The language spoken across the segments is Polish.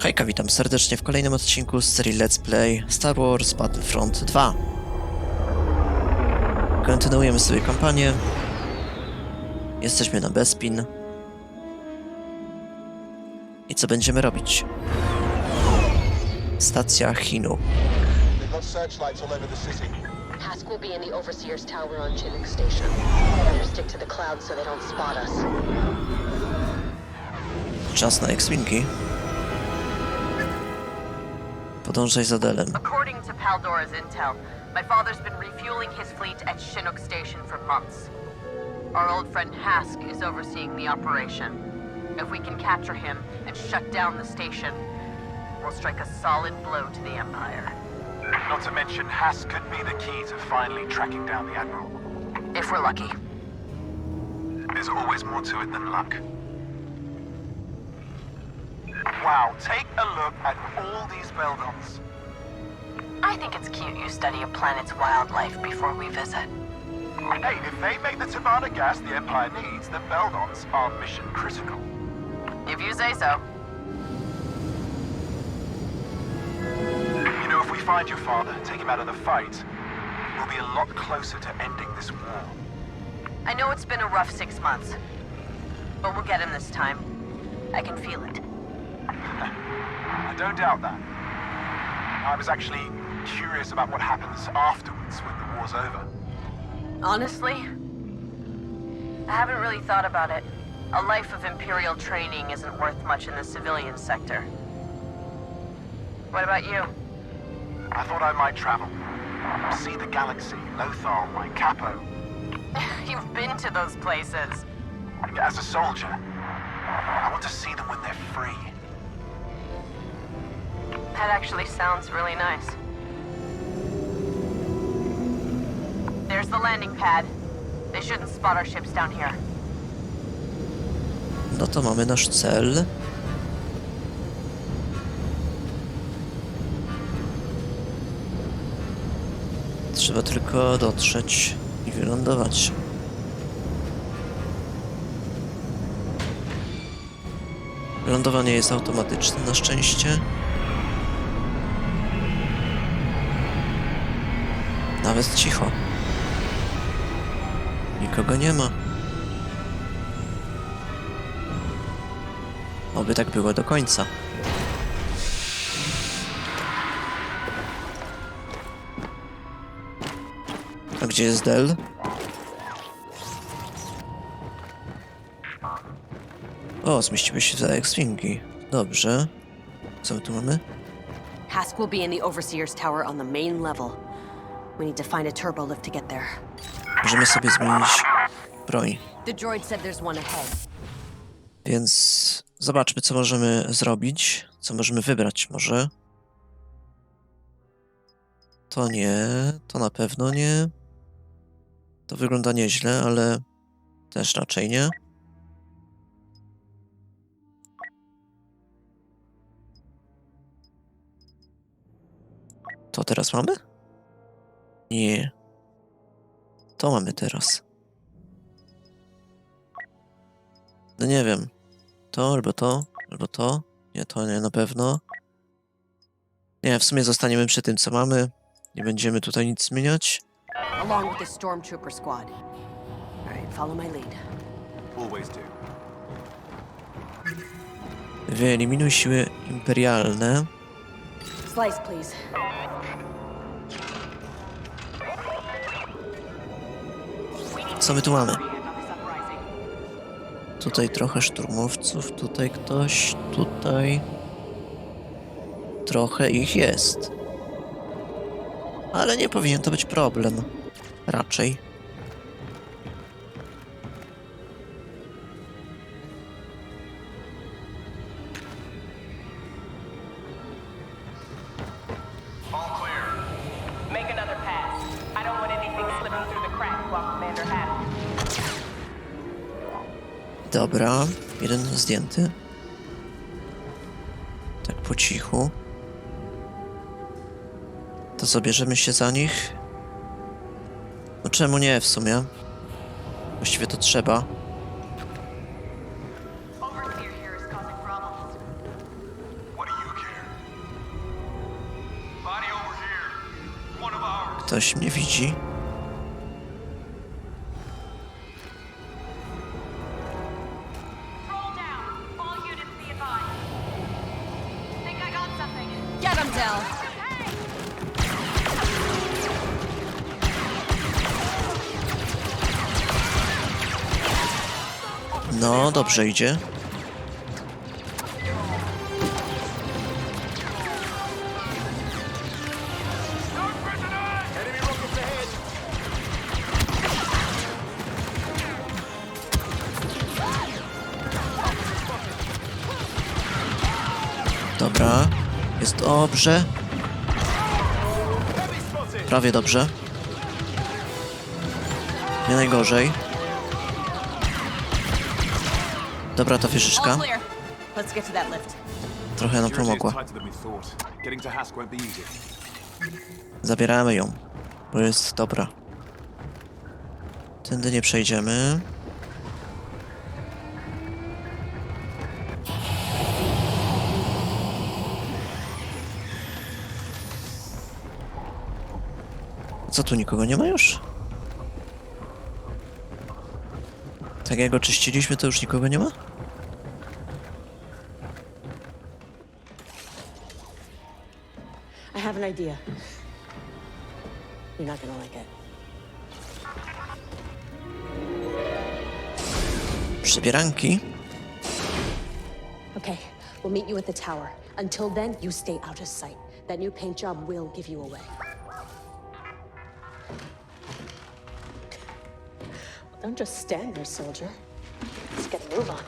Hejka, witam serdecznie w kolejnym odcinku z serii Let's Play Star Wars Battlefront 2. Kontynuujemy sobie kampanię. Jesteśmy na Bespin. I co będziemy robić? Stacja Hinu. They've got searchlights all over the city. Task will be in the Overseer's Tower on Chinook Station. Better stick to the clouds so they don't spot us. Czas na X-Wingi. Podążaj za Delem. According to Paldora's intel, my father's been refueling his fleet at Chinook Station for months. Our old friend Hask is overseeing the operation. If we can capture him and shut down the station, we'll strike a solid blow to the Empire. Not to mention, Hask could be the key to finally tracking down the Admiral. If we're lucky. There's always more to it than luck. Wow, take a look at all these Beldons. I think it's cute you study a planet's wildlife before we visit. Hey, if they make the Tabana gas the Empire needs, the Beldons are mission critical. If you say so. You know, if we find your father, take him out of the fight, we'll be a lot closer to ending this war. I know it's been a rough six months, but we'll get him this time. I can feel it. I don't doubt that. I was actually curious about what happens afterwards when the war's over. Honestly, I haven't really thought about it. A life of Imperial training isn't worth much in the civilian sector. What about you? I thought I might travel. See the galaxy, Lothal, my capo. You've been to those places. As a soldier, I want to see them when they're free. That actually sounds really nice. There's the landing pad. They shouldn't spot our ships down here. No to mamy nasz cel. Trzeba tylko dotrzeć i wylądować. Lądowanie jest automatyczne na szczęście. Nawet cicho. Nikogo nie ma. Oby tak było do końca. A gdzie jest Del? O, zmieściły się za X-Wingi. Dobrze. Co my tu mamy? Hask will be in the Overseer's Tower on the main level. We need to find a turbo lift to get there. Możemy sobie zmienić broń. The droid said there's one ahead. Więc zobaczmy, co możemy zrobić. Co możemy wybrać może. To nie, to na pewno nie. To wygląda nieźle, ale też raczej nie. To teraz mamy? Nie. To mamy teraz. No nie wiem. To albo to, albo to. Nie, to nie na pewno. Nie, w sumie zostaniemy przy tym, co mamy. Nie będziemy tutaj nic zmieniać. Along with the stormtrooper squad. Alright, follow my lead. Always do. Wyeliminuj siły imperialne. Slice, please. Co my tu mamy? Tutaj trochę szturmowców, tutaj ktoś, tutaj. Trochę ich jest. Ale nie powinien to być problem. Raczej. Make another pass. I don't want anything slipping through the cracks while Commander has. Dobra, jeden zdjęty. Tak po cichu. To zabierzemy się za nich. No czemu nie w sumie? Właściwie to trzeba. Ktoś mnie widzi. No, dobrze idzie. Dobrze. Prawie dobrze. Nie najgorzej. Dobra, ta wieżyczka trochę nam pomogła. Zabieramy ją, bo jest dobra. Tędy nie przejdziemy. Co tu nikogo nie ma już? Tak jak go czyściliśmy, to już nikogo nie ma? I have an idea. You're not gonna like it. Przebieranki? Okay, we'll meet you at the tower. Until then, you stay out of sight. That new paint job will give you away. Don't just stand there, soldier. Let's get a move on.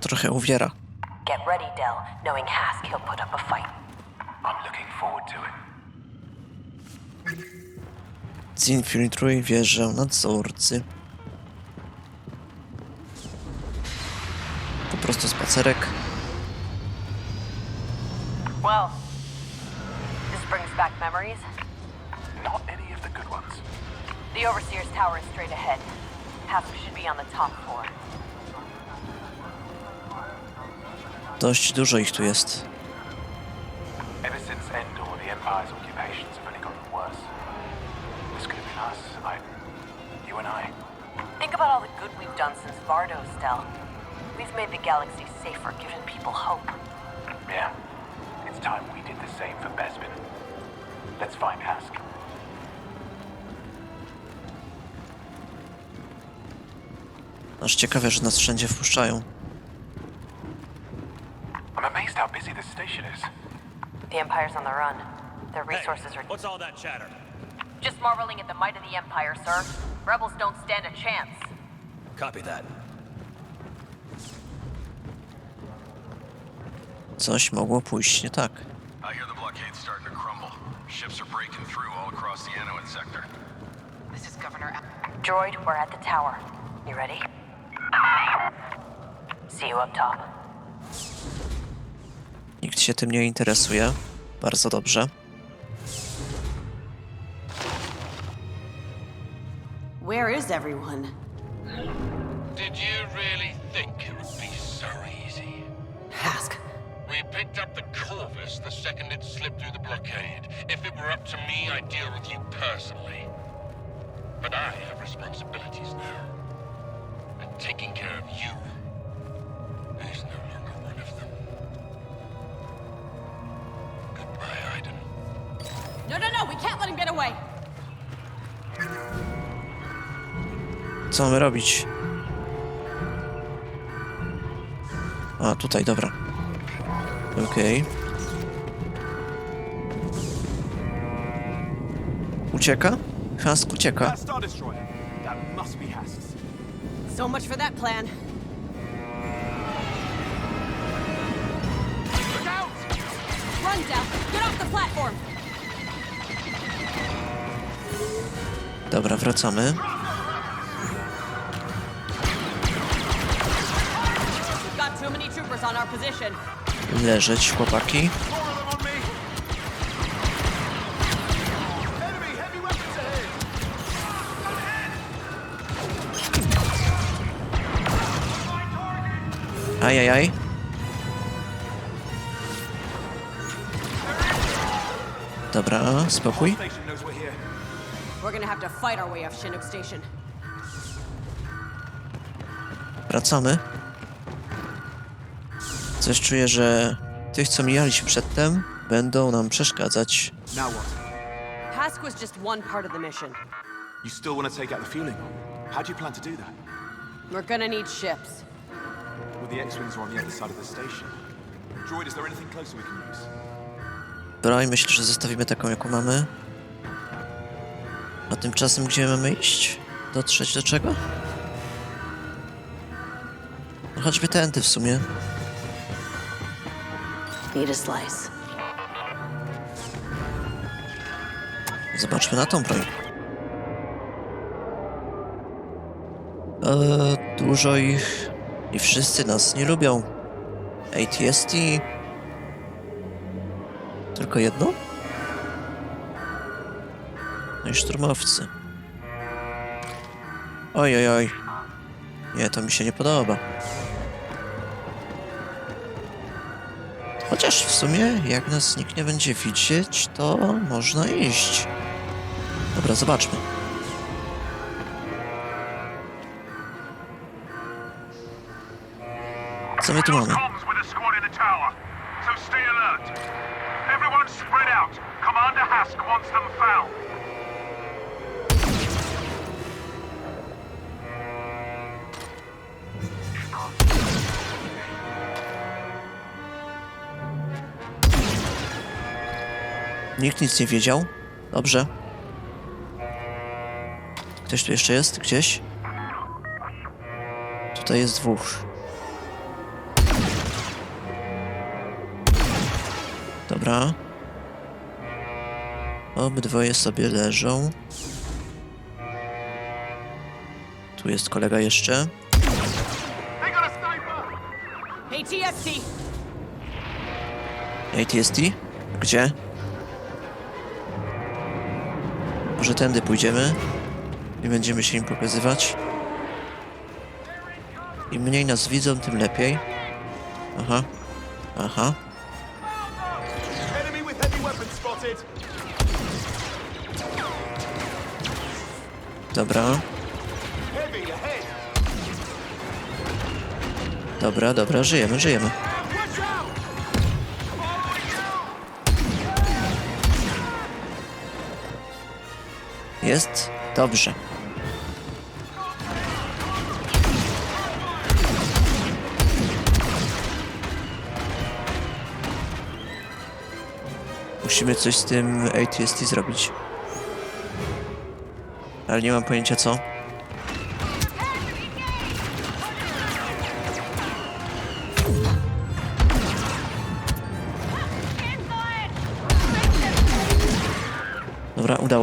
Trochę uwiera. Get ready, Dell. Knowing Hask, he'll put up a fight. I'm looking forward to it. Zinfiltruj wieżę nadzorcy. Po prostu spacerek. Well, Tower is straight ahead. Hask should be on the top floor. Dość dużo ich tu jest. Ever since Endor, the Empire's occupations have only gotten worse. This could have been us, I... You and I. Think about all the good we've done since Vardo's, Dell. We've made the galaxy safer, given people hope. Yeah. It's time we did the same for Bespin. Let's find Hask. Aż ciekawe, że nas wszędzie wpuszczają. I'm amazed how busy this station is. The Empire's on the run. Their resources are What's all that chatter? just marveling at the might of the Empire, sir. Rebels don't stand a chance. Copy that. Coś mogło pójść nie tak. I hear the blockade's starting to crumble. Ships are breaking through all across the Inuit sector. This is Governor. Droid, we're at the tower. You ready? See you up top. Nikt się tym nie interesuje. Bardzo dobrze. Where is everyone? Did you really think it would be so easy? Hask. We picked up the Corvus the second it slipped through the blockade. If it were up to me, I'd deal with you personally. But I have responsibilities now. And taking care of you away! Co mamy robić? A, tutaj, dobra. Okej. Ucieka? Hask ucieka. So much for that plan. Run, Dell! Get off the platform! Enemy heavy weapons ahead! Ajajaj. Dobra, spokój. We're gonna have to fight our way off Chinook Station. Wracamy. Coś czuję, że tych, co mijaliśmy przedtem, będą nam przeszkadzać. Now what? Hask was just one part of the mission. You still want to take out the fueling? How do you plan to do that? We're gonna need ships. Well, the X-Wings are on the other side of the station. Droid, is there anything closer we can use? Dobra, i myślę, że zostawimy taką, jaką mamy. Tymczasem gdzie mamy iść? Dotrzeć do czego? No choćby tędy w sumie. Need a slice. Zobaczmy na tą broń. Eee, dużo ich i wszyscy nas nie lubią. ATST. Tylko jedno? No i szturmowcy. Oj, oj, oj. Nie, to mi się nie podoba. Chociaż w sumie, jak nas nikt nie będzie widzieć, to można iść. Dobra, zobaczmy. Co my tu mamy? Nikt nic nie wiedział. Dobrze. Ktoś tu jeszcze jest? Gdzieś? Tutaj jest dwóch. Dobra. Obydwoje sobie leżą. Tu jest kolega jeszcze. ATST? Gdzie? Może tędy pójdziemy i będziemy się im pokazywać. Im mniej nas widzą, tym lepiej. Aha. Aha. Dobra. Dobra, dobra, żyjemy, żyjemy. Jest dobrze. Musimy coś z tym ATST zrobić. Ale nie mam pojęcia co.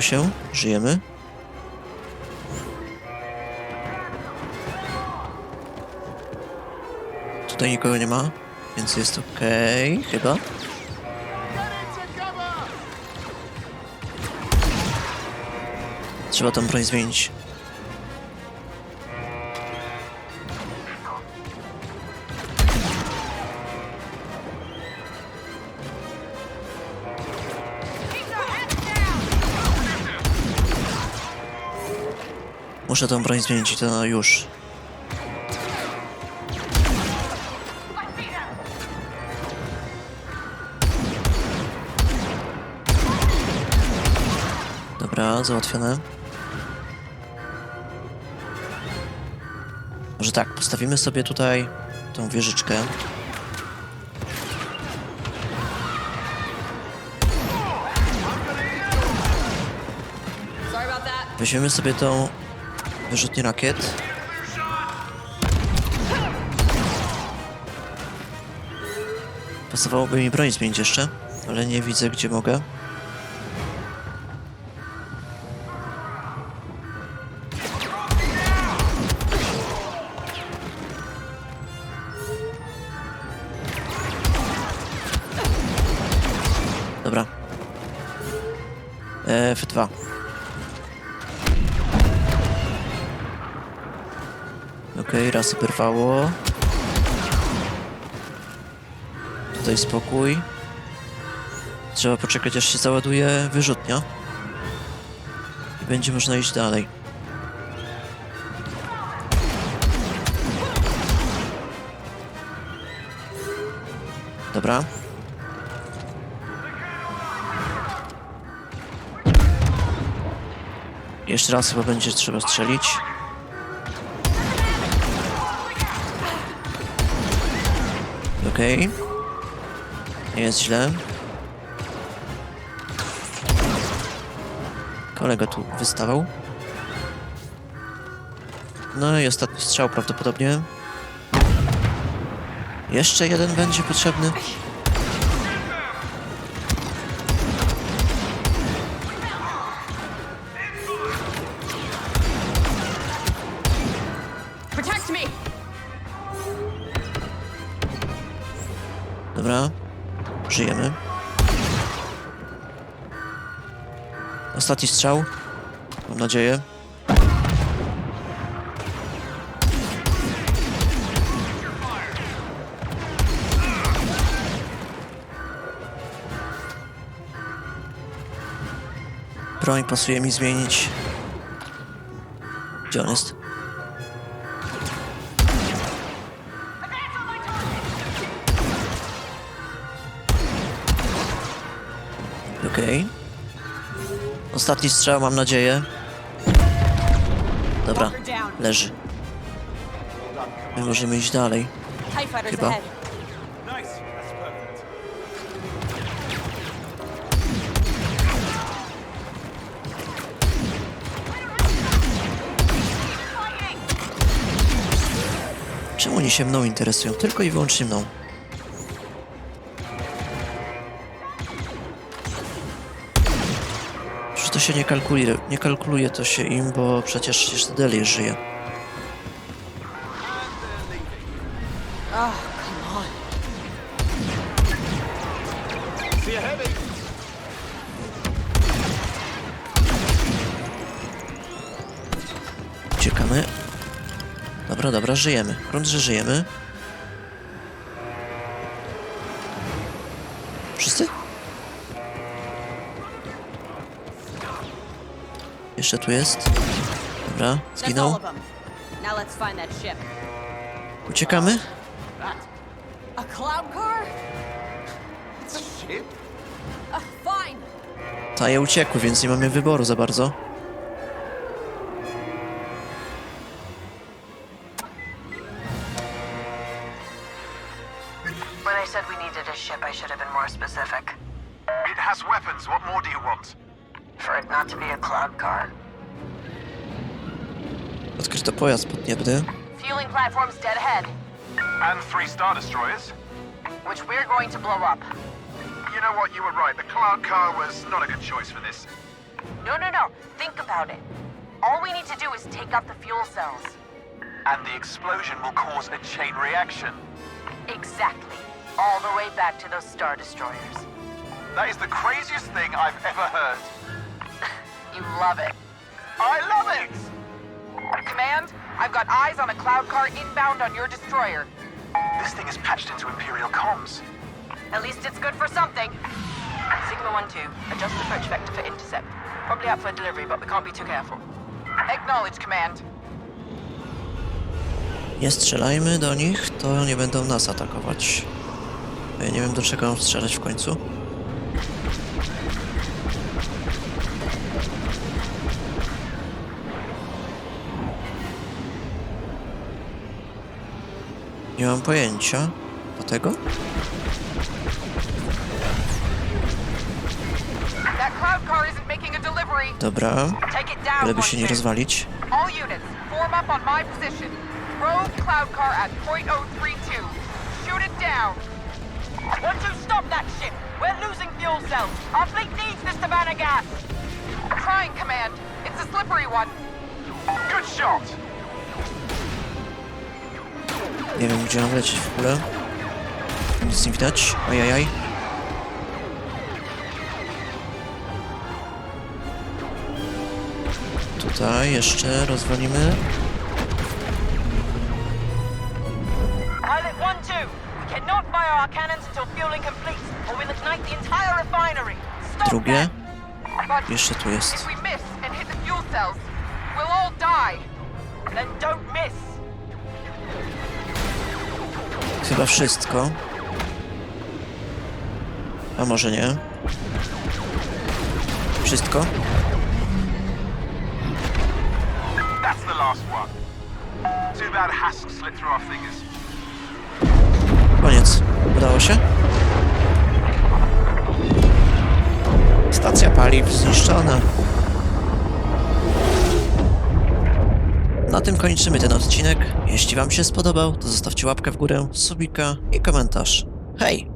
się. Żyjemy. Tutaj nikogo nie ma, więc jest okej, chyba. Trzeba tą broń zmienić. Muszę tą broń zmienić to już. Dobra, załatwione. Może tak, postawimy sobie tutaj tą wieżyczkę. Weźmiemy sobie tą wyrzutnię rakiet. Pasowałoby mi broń zmienić jeszcze, ale nie widzę gdzie mogę. Okej, raz wyrwało. Tutaj spokój. Trzeba poczekać, aż się załaduje wyrzutnia. I będzie można iść dalej. Dobra. Jeszcze raz chyba będzie trzeba strzelić. Okej. Nie jest źle. Kolega tu wystawał. No i ostatni strzał prawdopodobnie. Jeszcze jeden będzie potrzebny. Ostatni strzał. Mam nadzieję. Broń pasuje mi zmienić. Gdzie on jest? Okej. Ostatni strzał, mam nadzieję. Dobra, leży. My możemy iść dalej. Chyba. Czemu oni się mną interesują? Tylko i wyłącznie mną. Się nie kalkuluje, nie kalkuluje to się im, bo przecież jeszcze Delia żyje. Uciekamy. Dobra, dobra, żyjemy. Grunt, że żyjemy. Wszyscy? Jeszcze tu jest. Dobra, zginął. Uciekamy? A cloud car? It's a ship. Fine. Taje uciekły, więc nie mamy wyboru za bardzo. Pojazd podniebny. Fueling platform's dead ahead, And three Star Destroyers. which we're going to blow up. You know what? You were right. The Cloud Car was not a good choice for this. No, no, no. Think about it. All we need to do is take out the fuel cells. And the explosion will cause a chain reaction. Exactly. All the way back to those Star Destroyers. That is the craziest thing I've ever heard. You love it. I love it! Command, I've got eyes on a cloud car inbound on your destroyer. This thing is patched into Imperial comms. At least it's good for something. Sigma 1-2, adjust approach vector for intercept. Probably out for delivery, but we can't be too careful. Acknowledge, Command. Nie strzelajmy do nich, to nie będą nas atakować. Ja nie wiem do czego mam strzelać w końcu. Nie mam pojęcia. Do tego? Dobra, byleby się nie 1-2. rozwalić. All units, form up on my position. Rogue cloud car at point .032. Shoot it down. Want to stop that ship? We're losing fuel cells. Our fleet needs this Savannah gas. Trying, Command. It's a slippery one. Good shot! Nie wiem gdzie mam lecieć w ogóle. Nic nie widać. Ajajaj. Tutaj jeszcze rozwalimy. Pilot 1-2, we cannot fire our cannons until fueling completes, or we'll ignite the entire refinery. refinery. Stop Drugie. that. Jeszcze tu jest. if we miss and hit the fuel cells, we'll all die. Then don't miss. Chyba wszystko. A może nie? Wszystko? That's the last one. Too bad Hask slipped through our fingers. Koniec. Udało się? Stacja paliw zniszczona. Na tym kończymy ten odcinek. Jeśli Wam się spodobał, to zostawcie łapkę w górę, subika i komentarz. Hej!